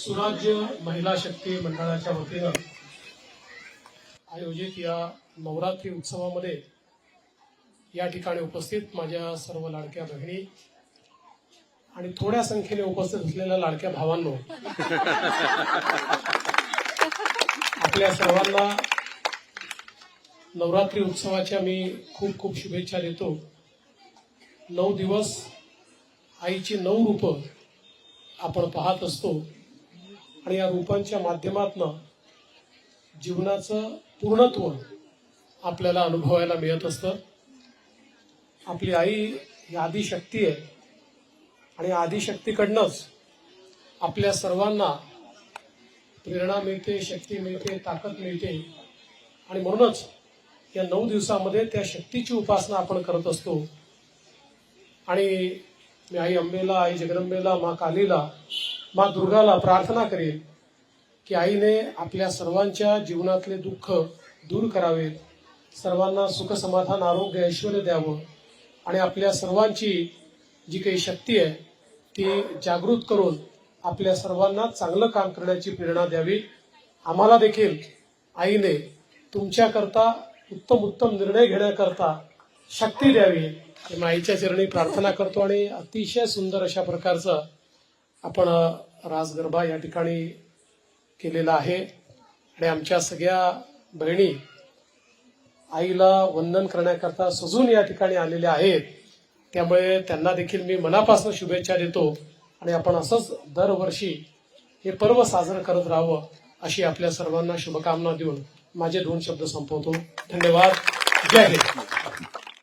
सुराज्य महिला शक्ती मंडळाच्या वतीनं आयोजित या नवरात्री उत्सवामध्ये या ठिकाणी उपस्थित माझ्या सर्व लाडक्या बहिणी आणि थोड्या संख्येने उपस्थित असलेल्या लाडक्या भावांनो. आपल्या सर्वांना नवरात्री उत्सवाच्या मी खूप खूप शुभेच्छा देतो. नऊ दिवस आईची नऊ रूपं आपण पाहत असतो. आणि या रूपांच्या माध्यमातनं जीवनाचं पूर्णत्व आपल्याला अनुभवायला मिळत असतं. आपली आई ही आदिशक्ती आहे. आणि आदिशक्तीकडनंच आपल्या सर्वांना प्रेरणा मिळते शक्ती मिळते ताकद मिळते. आणि म्हणूनच या नऊ दिवसामध्ये त्या शक्तीची उपासना आपण करत असतो. आणि मी आई अंबेला आई जगदंबेला मा कालीला मा दुर्गाला प्रार्थना करेन की आईने आपल्या सर्वांच्या जीवनातले दुःख दूर करावेत. सर्वांना सुख समाधान आरोग्य ऐश्वर द्यावं आणि आपल्या सर्वांची जी काही शक्ती आहे ती जागृत करून आपल्या सर्वांना चांगलं काम करण्याची प्रेरणा द्यावी. आम्हाला देखील आईने तुमच्याकरता उत्तम उत्तम निर्णय घेण्याकरता शक्ती द्यावी. हे मी आईच्या चरणी प्रार्थना करतो आणि अतिशय सुंदर अशा प्रकारचं आपण राजगरबा या ठिकाणी केलेला आहे. आणि आमच्या सगळ्या बहिणी आईला वंदन करण्याकरता सजून या ठिकाणी आलेल्या आहेत. त्यामुळे त्यांना देखील मी मनापासून शुभेच्छा देतो. आणि आपण असंच दरवर्षी हे पर्व साजरं करत राहावं अशी आपल्या सर्वांना शुभकामना देऊन माझे दोन शब्द संपवतो. धन्यवाद. जय हिंद.